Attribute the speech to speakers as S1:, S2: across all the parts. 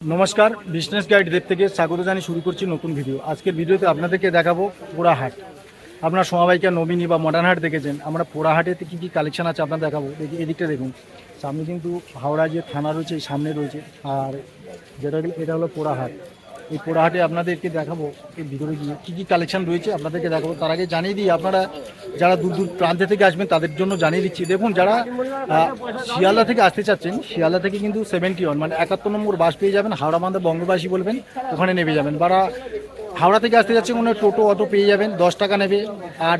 S1: নমস্কার business guide দেব থেকে স্বাগত জানিয়ে শুরু করছি নতুন ভিডিও আজকের ভিডিওতে আপনাদেরকে দেখাবো পোড়াহাট। আপনার সমাবাইকা নমিনি বা মডার্ন হাট দেখেছেন। আমরা পোড়াহাটেতে কী কী কালেকশন আছে আপনার দেখাবো। দেখি, এদিকটা দেখুন। সামনে কিন্তু হাওড়া যে থানা রয়েছে সামনে রয়েছে। আর যেটা এটা হলো পোড়াহাট। এই পোড়াহাটে আপনাদেরকে দেখাবো, এই ভিতরে গিয়ে কী কী কালেকশন রয়েছে আপনাদেরকে দেখাবো। তার আগে জানিয়ে দিই, আপনারা যারা দূর দূর প্রান্তে থেকে আসবেন, তাদের জন্য জানিয়ে দিচ্ছি। দেখুন, যারা শিয়ালদা থেকে আসতে চাচ্ছেন, শিয়ালদা থেকে কিন্তু সেভেন্টি ওয়ান মানে একাত্তর নম্বর বাস পেয়ে যাবেন হাওড়া বান্ধব বঙ্গবাসী বলবেন, ওখানে নেমে যাবেন। বা হাওড়া থেকে আসতে চাচ্ছেন কোনো টোটো, অটো পেয়ে যাবেন, দশ টাকা নেবে। আর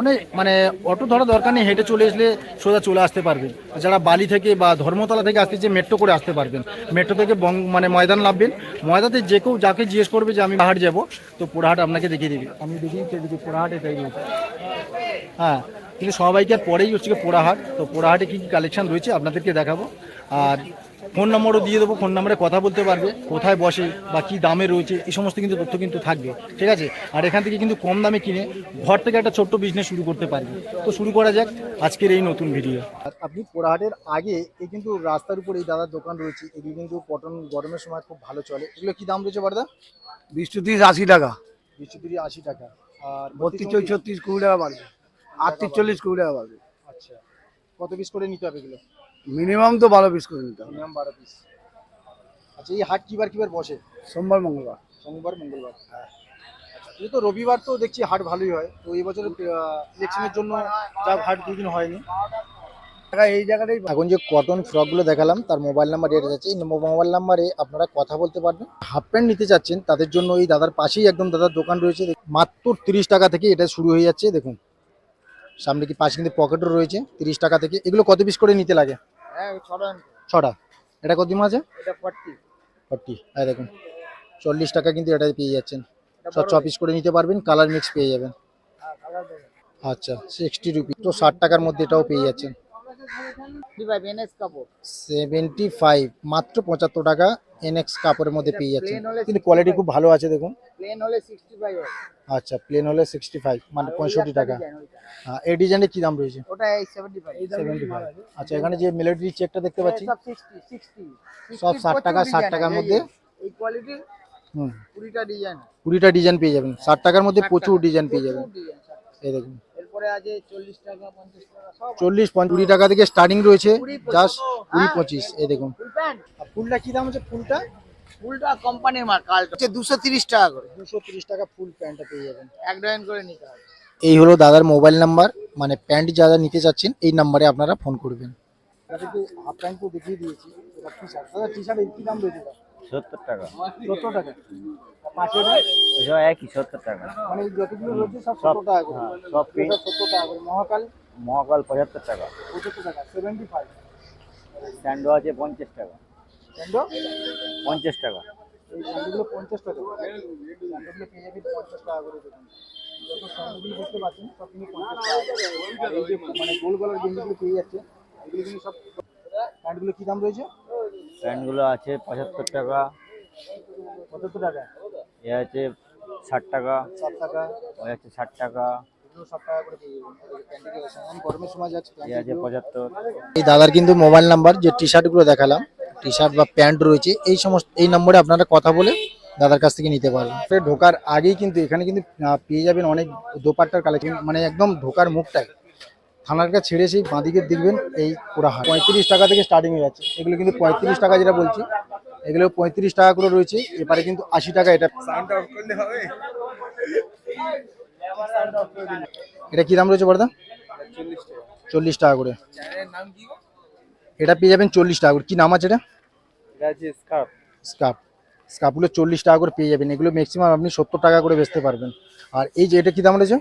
S1: অনেক মানে অটো ধরা দরকার নেই, হেঁটে চলে আসলে সোজা চলে আসতে পারবেন। যারা বালি থেকে বা ধর্মতলা থেকে আসতে যে মেট্রো করে আসতে পারবেন মেট্রো থেকে বং মানে ময়দান নামবেন। ময়দাতে যে কেউ, যাকে জিজ্ঞেস করবে যে আমি পাহাড় যাব, তো পোড়াহাট আপনাকে দেখিয়ে দেবে। আমি দেখিয়ে দিচ্ছি পোড়াহাট এটাই হ্যাঁ কিন্তু সবাইকার পরেই হচ্ছে পোড়াহাট। তো পোড়াহাটে কী কী কালেকশন রয়েছে আপনাদেরকে দেখাবো। আর ফোন নম্বরও দিয়ে দেবো ফোন নম্বরে কথা বলতে পারবে কোথায় বসে বা কী দামে রয়েছে এই সমস্ত কিন্তু তথ্য কিন্তু থাকবে ঠিক আছে? আর এখান থেকে কিন্তু কম দামে কিনে ঘর থেকে একটা ছোট্ট বিজনেস শুরু করতে পারবে। তো শুরু করা যাক আজকের এই নতুন ভিডিও আপনি পোড়াহাটের আগে এই কিন্তু রাস্তার উপর এই দাদার দোকান রয়েছে এগুলো কিন্তু পটন গরমের সময় খুব ভালো চলে। এগুলো কী দাম রয়েছে বড়দা?
S2: বিশু তিরিশ আশি টাকা।
S1: বিশু তিরিশ আশি টাকা। আর
S2: বত্রিশ ছত্রিশ কুড়ি টাকা বাড়বে। আটত্রিশ চল্লিশ কুড়ি টাকা বাড়বে।
S1: আচ্ছা। কত পিস করে নিতে হবে এগুলো?
S2: মিনিমাম তো বারো পিস করে নিতে হবে।
S1: মিনিমাম বারো পিস আচ্ছা এই হাট কিবার কিবার বসে?
S2: সোমবার মঙ্গলবার।
S1: সোমবার মঙ্গলবার। হ্যাঁ। এই তো রবিবার তো দেখছি হাট ভালোই হয়। তো এই বছর ইলেকশনের জন্য যা হাট দুদিন হয়নি।
S2: এই জায়গাটাই
S1: এখন যে কটন ফ্রকগুলো দেখালাম তার মোবাইল নাম্বার রেট যাচ্ছে এই মোবাইল নাম্বারে আপনারা কথা বলতে পারবেন। হাফ প্যান্ট নিতে চাচ্ছেন তাদের জন্য এই দাদার পাশেই একদম দাদার দোকান রয়েছে। মাত্র তিরিশ টাকা থেকে এটা শুরু হয়ে যাচ্ছে দেখুন। সামনে কি পাশে কিন্তু পকেটও রয়েছে তিরিশ টাকা থেকে। এগুলো কত পিস করে নিতে লাগে?
S2: ছটা।
S1: এটা কত আছে?
S2: এটা ফর্টি
S1: ফর্টি হ্যাঁ দেখুন চল্লিশ টাকা কিন্তু এটাই পেয়ে যাচ্ছেন। সব ছ পিস করে নিতে পারবেন কালার মিক্স পেয়ে যাবেন। আচ্ছা সিক্সটি রুপি তো ষাট টাকার মধ্যে এটাও পেয়ে যাচ্ছেন। সেভেন্টি ফাইভ মাত্র পঁচাত্তর টাকা এনএক্স কাপড়ের মধ্যে পেয়ে যাচ্ছেন। কিন্তু কোয়ালিটি খুব ভালো আছে দেখুন।
S2: প্লেন হলে সিক্সটি ফাইভ
S1: আচ্ছা প্লেন হলে সিক্সটি ফাইভ মানে পঁয়ষট্টি টাকা। হ্যাঁ, এই ডিজাইনের কি দাম রয়েছে?
S2: ওটা সেভেন্টি ফাইভ
S1: আচ্ছা এখানে যে মিলিটারি চেকটা দেখতে পাচ্ছি।
S2: সব
S1: ষাট টাকা ষাট টাকার মধ্যে?
S2: এই কোয়ালিটি
S1: হুম।
S2: কুড়িটা ডিজাইন
S1: কুড়িটা ডিজাইন পেয়ে যাবেন। ষাট টাকার মধ্যে প্রচুর ডিজাইন পেয়ে যাবেন। এই দেখুন।
S2: এরপরে আছে চল্লিশ টাকা পঞ্চাশ টাকা
S1: কুড়ি থেকে স্টার্টিং রয়েছে। জাস্ট কুড়ি
S2: হ্যাঁ।
S1: পঁচিশ। এই দেখুন।
S2: ফুল
S1: ফুলটা কি দাম আছে ফুলটা?
S2: ফুলটা কোম্পানির মাল কাল হচ্ছে দুশো তিরিশ টাকা করে।
S1: দুশো তিরিশ টাকা ফুল প্যান্টটা পেয়ে যাবেন।
S2: এক ডজন করে নিতে হবে।
S1: এই হলো দাদার মোবাইল নাম্বার মানে প্যান্ট যারা নিতে চাচ্ছেন এই নাম্বারে আপনারা ফোন করবেন। হাফ প্যান্ট তো দেখিয়ে দিয়েছি টি শার্ট দাদা টি শার্টের কি দাম রয়েছে
S3: সত্তর টাকা।
S1: সত্তর টাকা।
S3: একই সত্তর টাকা।
S1: মানে যতগুলো রয়েছে সব সত্তর টাকা করে।
S3: হ্যাঁ, সব
S1: সত্তর টাকা করে। মহাকাল?
S3: মহাকাল পঁচাত্তর টাকা।
S1: পঁচাত্তর টাকা। সেভেন্টি ফাইভ
S3: স্ট্যান্ডো আছে পঞ্চাশ টাকা।
S1: স্যান্ডো
S3: পঞ্চাশ টাকা।
S1: এই পঞ্চাশ টাকা। স্যান্ডোগুলো পেয়ে যাবেন পঞ্চাশ টাকা করে দেখুন যত দেখতে পাচ্ছেন সব কিন্তু পঞ্চাশ টাকা। এই যে মানে গোল গলার গেঞ্জিগুলো পেয়ে যাচ্ছে এগুলো কিন্তু সব প্যান্টগুলো কী দাম রয়েছে?
S3: প্যান্টগুলো আছে পঁচাত্তর টাকা।
S1: পঁচাত্তর টাকা।
S3: এ আছে ষাট টাকা।
S1: ষাট টাকা।
S3: ওই আছে ষাট টাকা।
S1: এই দাদার কিন্তু মোবাইল নাম্বার যে টি শার্টগুলো দেখালাম টি শার্ট বা প্যান্ট রয়েছে এই সমস্ত এই নম্বরে আপনারা কথা বলে দাদার কাছ থেকে নিতে পারবেন। ঢোকার আগেই কিন্তু এখানে কিন্তু পেয়ে যাবেন অনেক দোপাট্টার কালেকশন মানে একদম ঢোকার মুখটাই। থানার কাছে ছেড়ে সেই বাঁদিকে দেখবেন এই পুরা হাট পঁয়ত্রিশ টাকা থেকে স্টার্টিং হয়ে যাচ্ছে। এগুলো কিন্তু পঁয়ত্রিশ টাকা যেটা বলছি এগুলো পঁয়ত্রিশ টাকা করে রয়েছে এবারে কিন্তু আশি টাকা এটা। এটা কি দাম রয়েছে বড়দা? চল্লিশ টাকা। করে। এটা পেয়ে যাবেন চল্লিশ টাকা করে। কি নাম আছে এটা?
S3: আছে স্কার্ফ।
S1: স্কার্ফ। চল্লিশ টাকা করে পেয়ে যাবেন। এগুলো ম্যাক্সিমাম আপনি সত্তর টাকা করে বেচতে পারবেন। আর এই যে এটা কি দাম রয়েছে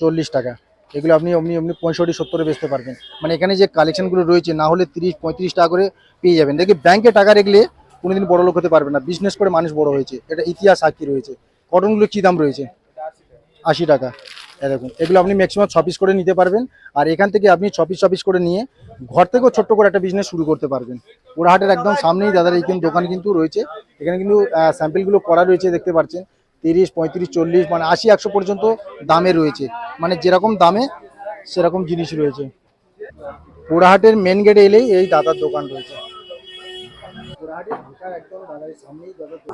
S1: চল্লিশ টাকা। এগুলো আপনি অমনি অমনি পঁয়ষট্টি সত্তরে বেচতে পারবেন। মানে এখানে যে কালেকশনগুলো রয়েছে না হলে তিরিশ পঁয়ত্রিশ টাকা করে পেয়ে যাবেন। দেখি ব্যাংকে টাকা রাখলে কোনোদিন বড় লোক হতে পারবে না। বিজনেস করে মানুষ বড় হয়েছে। এটা ইতিহাস সাক্ষী রয়েছে। কটনগুলো কি দাম রয়েছে? আশি টাকা। দেখুন এগুলো আপনি ম্যাক্সিমাম ছ পিস করে নিতে পারবেন। আর এখান থেকে আপনি ছ পিস ছ পিস করে নিয়ে ঘর থেকেও ছোট্ট করে একটা বিজনেস শুরু করতে পারবেন। পুরাহাটের একদম সামনেই দাদার এই কিন্তু দোকান কিন্তু রয়েছে। এখানে কিন্তু স্যাম্পেলগুলো করা রয়েছে দেখতে পাচ্ছেন। তিরিশ পঁয়ত্রিশ চল্লিশ মানে আশি একশো পর্যন্ত দামে রয়েছে। মানে যেরকম দামে সেরকম জিনিস রয়েছে। পোড়াহাটের মেন গেটে এলেই এই দাদার দোকান রয়েছে।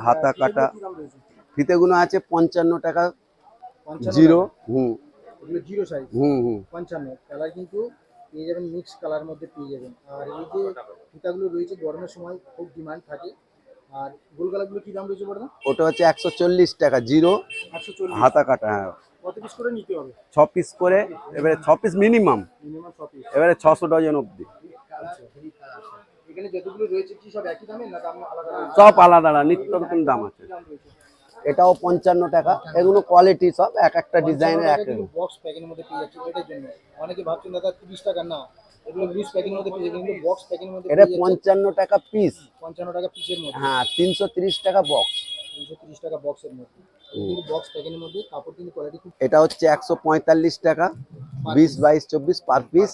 S4: হাতা কাটা। ফিতেগুলো আছে পঞ্চান্ন টাকা
S1: 55
S4: জিরো হুম
S1: জিরো সাইজ
S4: হুম হুম
S1: পঞ্চান্ন। কালার কিন্তু পেয়ে যাবেন মিক্স কালার মধ্যে পেয়ে যাবেন। আর এই যে ফিতাগুলো রয়েছে গরমের সময় খুব ডিমান্ড থাকে। আর গোলগালাগুলো কি দাম রয়েছে বড়দা
S4: ওটা হচ্ছে একশো চল্লিশ টাকা জিরো। হাতা কাটা হ্যাঁ।
S1: কত পিস করে নিতে হবে?
S4: ছ পিস করে এবারে ছ পিস মিনিমাম
S1: মিনিমাম ছ পিস
S4: এবারে ছশো ডজন অবধি।
S1: এখানে যতগুলো রয়েছে কি সব একই দামে না দাম আলাদা আলাদা?
S4: সব আলাদা নিত্য নতুন দাম আছে। এটাও পঞ্চান্ন টাকা। এগুলো কোয়ালিটি সব এক একটা ডিজাইনের এক
S1: বক্স প্যাকের মধ্যে পেয়ে যাচ্ছে এটার জন্য। অনেকে ভাবছেন দাদা তিরিশ টাকা না।
S4: এটা পঞ্চান্ন টাকা পিস
S1: পঞ্চান্ন টাকা পিসের মধ্যে।
S4: হ্যাঁ তিনশো তিরিশ টাকা বক্স
S1: তিনশো তিরিশ টাকা বক্সের মধ্যে। বক্স প্যাকের মধ্যে কাপড় কিন্তু কোয়ালিটি খুব
S4: এটা হচ্ছে একশো পঁয়তাল্লিশ টাকা। বিশ বাইশ চব্বিশ পার পিস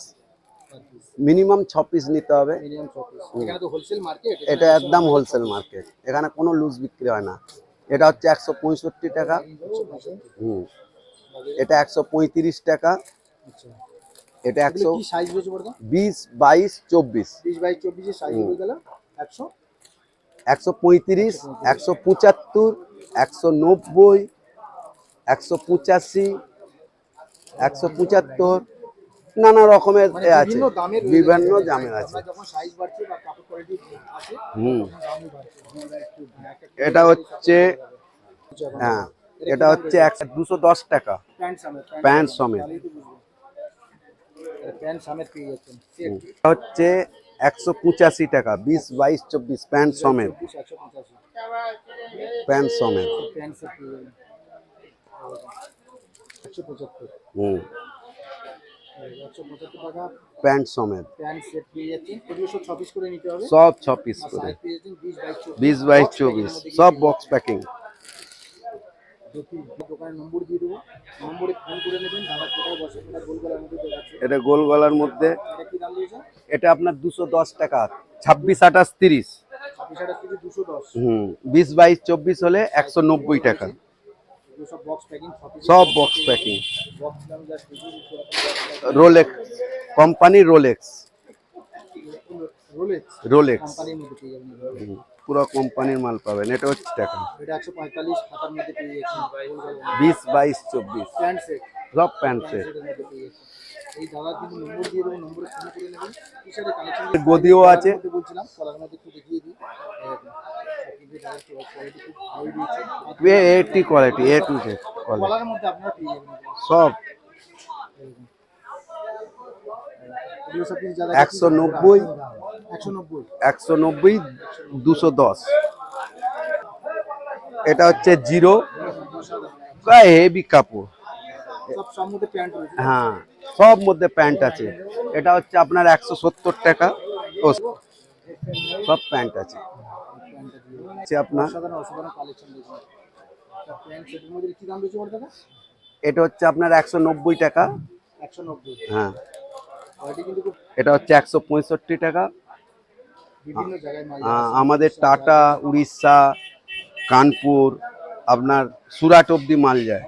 S4: মিনিমাম ছ পিস নিতে হবে। এটা একদম হোলসেল মার্কেট এখানে কোনো লুজ বিক্রি হয় না। এটা হচ্ছে একশো পঁয়ষট্টি টাকা। হুম এটা একশো পঁয়ত্রিশ টাকা। এটা একশো বিশ বাইশ চব্বিশ।
S1: একশো
S4: পঁয়ত্রিশ একশো পঁচাত্তর একশো নব্বই একশো পঁচাশি একশো পঁচাত্তর নানা রকমের
S1: মানে
S4: আছে।
S1: বিভিন্ন দামের
S4: আছে। হুম। এটা হচ্ছে হ্যাঁ এটা হচ্ছে একশো দুশো দশ টাকা।
S1: প্যান্ট সমেত।
S4: হচ্ছে একশো পঁচাশি টাকা বিশ বাইশ চব্বিশ প্যান্ট সমেত। প্যান্ট সমেত। হুম। প্যান্ট সমেত।
S1: সব ছ পিস করে বিশ বাইশ চব্বিশ।
S4: সব বক্স প্যাকিং
S1: এটা
S4: গোল গলার মধ্যে।
S1: এটা
S4: আপনার দুশো দশ টাকা। ছাব্বিশ আঠাশ তিরিশ। হুম বিশ বাইশ চব্বিশ হলে একশো নব্বই টাকা।
S1: সব বক্স প্যাকিং
S4: সব box Rolex company Rolex
S1: Rolex
S4: পুরো কোম্পানির মাল পাবেন এটা হচ্ছে টাকা। বিশ বাইশ চব্বিশ। সব প্যান্ট সেট গদিও আছে।
S1: কোয়ালিটি
S4: এ এটি কোয়ালিটি টু জেড। সব। একশো নব্বই।
S1: একশো নব্বই।
S4: দুশো দশ। এটা হচ্ছে জিরো। হেভি কাপড়
S1: সব সব মধ্যে প্যান্ট রয়েছে
S4: হ্যাঁ সব মধ্যে প্যান্ট আছে। এটা হচ্ছে আপনার একশো সত্তর টাকা ও সব প্যান্ট আছে। আপনার এটা হচ্ছে আপনার একশো নব্বই টাকা। হ্যাঁ। এটা হচ্ছে একশো পঁয়ষট্টি টাকা। আমাদের টাটা উড়িষ্যা কানপুর আপনার সুরাট অব্দি মাল যায়।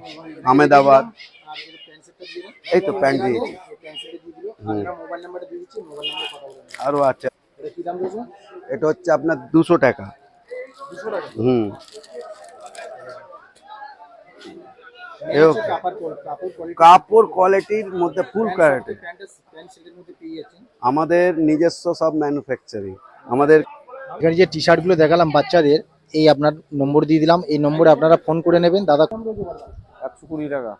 S4: আহমেদাবাদ
S1: আর প্যান্ট সেটটা দিয়ে দিন।
S4: এই তো প্যান্ট দিয়েছি। আরও আছে।
S1: এটা কি দাম রয়েছে
S4: এটা হচ্ছে আপনার দুশো টাকা। হুম।
S1: কাপড় কোয়ালিটি কাপড় কোয়ালিটি
S4: কাপড় কোয়ালিটির মধ্যে ফুল কোয়ালিটি আমাদের নিজস্ব সব ম্যানুফ্যাকচারিং আমাদের
S1: এখানে যে টি শার্টগুলো দেখালাম বাচ্চাদের এই আপনার নম্বর দিয়ে দিলাম। এই নম্বরে আপনারা ফোন করে নেবেন। দাদা
S3: একশো কুড়ি টাকা।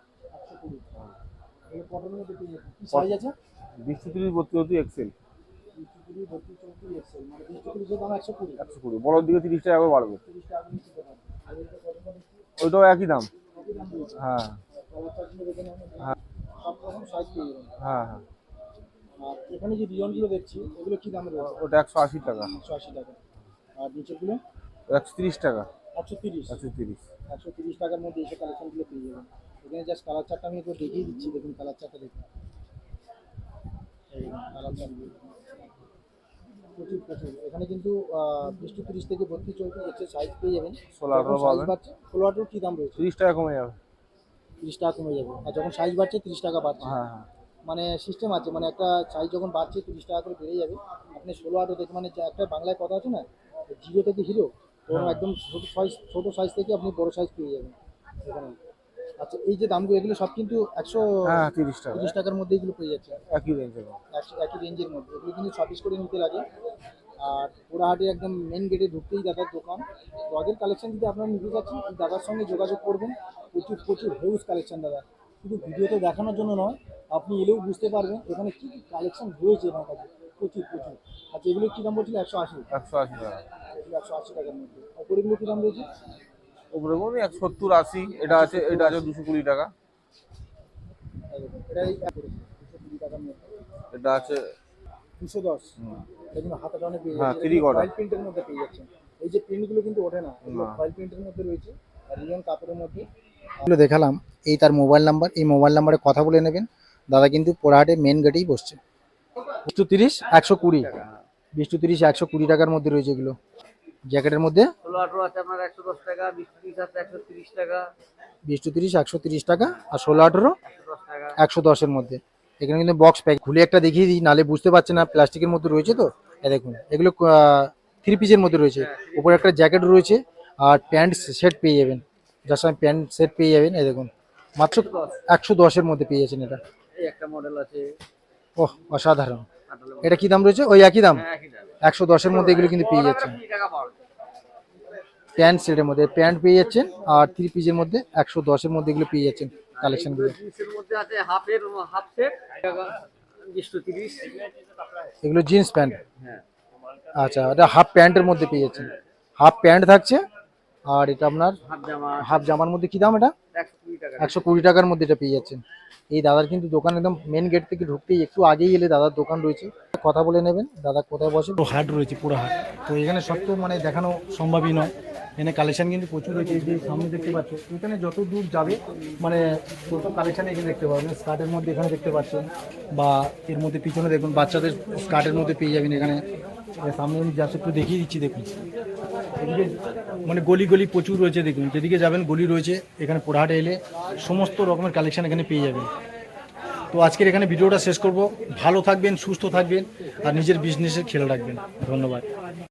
S1: সাইজ আছে?
S3: বিশ তিরিশ বত্রিশ এক্সেল
S1: মানে একশো কুড়ি।
S3: দিকে তিরিশ টাকা করে বাড়বে। ওইটাও একই দাম। হ্যাঁ।
S1: যাবেন।
S3: হ্যাঁ হ্যাঁ।
S1: আর এখানে যে ডিজাইনগুলো দেখছি এগুলো কি দামে
S3: ওটা একশো আশি টাকা।
S1: একশো আশি টাকা। আর নিচেরগুলো?
S3: একশো তিরিশ টাকা।
S1: একশো তিরিশ।
S3: একশো তিরিশ।
S1: একশো তিরিশ টাকার মধ্যে এসে কালেকশনগুলো পেয়ে যাবেন। এখানে জাস্ট কালার চারটা আমি একটু দেখিয়ে দিচ্ছি দেখুন কালার চারটা দেখুন। কালার চারগুলো প্রচুর প্রচুর। এখানে কিন্তু বিশ টু তিরিশ থেকে বত্রিশ চৌত্রিশ হচ্ছে সাইজ পেয়ে যাবেন।
S3: ষোলো আঠারো
S1: সাইজ বাড়ছে ষোলো আঠারো কী দাম রয়েছে?
S3: তিরিশ টাকা কমে যাবে।
S1: তিরিশ টাকা কমে যাবে। আর যখন সাইজ বাড়ছে তিরিশ টাকা বাড়ছে।
S3: হ্যাঁ হ্যাঁ।
S1: মানে সিস্টেম আছে মানে একটা সাইজ যখন বাড়ছে তিরিশ টাকা করে বেড়ে যাবে। আপনি ষোলো আটো দেখে মানে যে একটা বাংলায় কথা আছে না জিরো থেকে হিরো একদম ছোট সাইজ ছোট সাইজ থেকে আপনি বড় সাইজ পেয়ে যাবেন। এখানে। আচ্ছা এই যে দামগুলো এগুলো সব কিন্তু একশো
S3: হ্যাঁ তিরিশ টাকা।
S1: তিরিশ টাকার মধ্যে এগুলো পেয়ে যাচ্ছে।
S3: একই রেঞ্জের
S1: একই রেঞ্জের মধ্যে। এগুলো কিন্তু ছ করে নিতে লাগে। আর পোড়াহাটে একদম মেন গেটে ঢুকতেই দাদার দোকান। তো আগের কালেকশন যদি আপনারা নিতে চাচ্ছেন দাদার সঙ্গে যোগাযোগ করবেন। প্রচুর প্রচুর হিউজ কালেকশন দাদা। শুধু ভিডিওতে দেখানোর জন্য নয় আপনি এলেও বুঝতে পারবেন এখানে কী কী কালেকশন রয়েছে আমার কাছে প্রচুর প্রচুর। আচ্ছা এগুলো কী দাম বলছিল? একশো আশি।
S3: একশো আশি টাকা।
S1: একশো আশি টাকার মধ্যে। ওপরেগুলো কী দাম রয়েছে
S3: ওপরে এক সত্তর আশি এটা আছে এটা আছে দুশো কুড়ি টাকা।
S1: এটা
S3: আছে
S1: দুশো দশ। হাতে
S3: হ্যাঁ,
S1: প্রিন্টের মধ্যে পেয়ে যাচ্ছেন। এই যে প্রিন্টগুলো কিন্তু ওঠে না ফয়েল প্রিন্টের মধ্যে রয়েছে আর রিয়ন কাপড়ের মধ্যে। এগুলো দেখালাম এই তার মোবাইল নাম্বার এই মোবাইল নাম্বারে কথা বলে নেবেন। দাদা কিন্তু পোড়াহাটে মেন গেটেই বসছে। বিশটু তিরিশ একশো কুড়ি। বিশটু তিরিশ একশো কুড়ি টাকার মধ্যে রয়েছে এগুলো। জ্যাকেটের মধ্যে?
S2: ষোলো আঠেরো আছে আপনার একশো দশ টাকা বিশ তিরিশ আছে একশো তিরিশ টাকা।
S1: বিশটু তিরিশ একশো তিরিশ টাকা আর ষোলো আঠেরো?
S2: একশো
S1: দশের মধ্যে। এখানে কিন্তু বক্স প্যাক খুলে একটা দেখিয়ে দিই নালে বুঝতে পারছে না প্লাস্টিকের মধ্যে রয়েছে তো? এ দেখুন এগুলো থ্রি পিসের মধ্যে রয়েছে। উপরে একটা জ্যাকেট রয়েছে আর প্যান্ট সেট পেয়ে যাবেন। যার সঙ্গে প্যান্ট সেট পেয়ে যাবেন এই দেখুন। মাত্র একশো দশের মধ্যে পেয়ে যাচ্ছেন এটা।
S2: একটা মডেল আছে।
S1: ওহ অসাধারণ। এটা কি দাম রয়েছে? ওই একই দাম?
S2: হ্যাঁ একই দাম।
S1: একশো দশের মধ্যে এগুলো কিন্তু পেয়ে যাচ্ছেন। প্যান্ট সেটের মধ্যে প্যান্ট পেয়ে যাচ্ছেন আর থ্রি পিসের মধ্যে একশো দশের মধ্যে এগুলো পেয়ে যাচ্ছেন কালেকশনগুলো এগুলো জিন্স প্যান্ট আচ্ছা এটা হাফ প্যান্টের মধ্যে পেয়ে যাচ্ছেন। হাফ প্যান্ট থাকছে আর এটা আপনার
S2: হাফ
S1: জামার মধ্যে কি দাম এটা?
S2: একশো কুড়ি
S1: টাকার মধ্যে এটা পেয়ে যাচ্ছেন। এই দাদার কিন্তু দোকান একদম মেন গেট থেকে ঢুকতেই একটু আগেই এলে দাদার দোকান রয়েছে। কথা বলে নেবেন দাদা কোথায় বসে তো হাট রয়েছে পুরো হাট। তো এখানে সব তো মানে দেখানো সম্ভবই নয়। এখানে কালেকশন কিন্তু প্রচুর রয়েছে এই যে সামনে দেখতে পাচ্ছ এখানে যত দূর যাবে মানে তত কালেকশন এখানে দেখতে পাবেন। স্কার্টের মধ্যে এখানে দেখতে পাচ্ছেন। বা এর মধ্যে পিছনে দেখুন বাচ্চাদের স্কার্টের মধ্যে পেয়ে যাবেন এখানে। সামনে আমি জাস্ট একটু দেখিয়ে দিচ্ছি দেখুন। এদিকে মানে গলি গলি প্রচুর রয়েছে, দেখুন। যেদিকে যাবেন গলি রয়েছে, এখানে পোড়াহাটে এলে সমস্ত রকমের কালেকশন এখানে পেয়ে যাবেন। তো আজকের এখানে ভিডিওটা শেষ করব। ভালো থাকবেন, সুস্থ থাকবেন, আর নিজের বিজনেসের খেয়াল রাখবেন। ধন্যবাদ।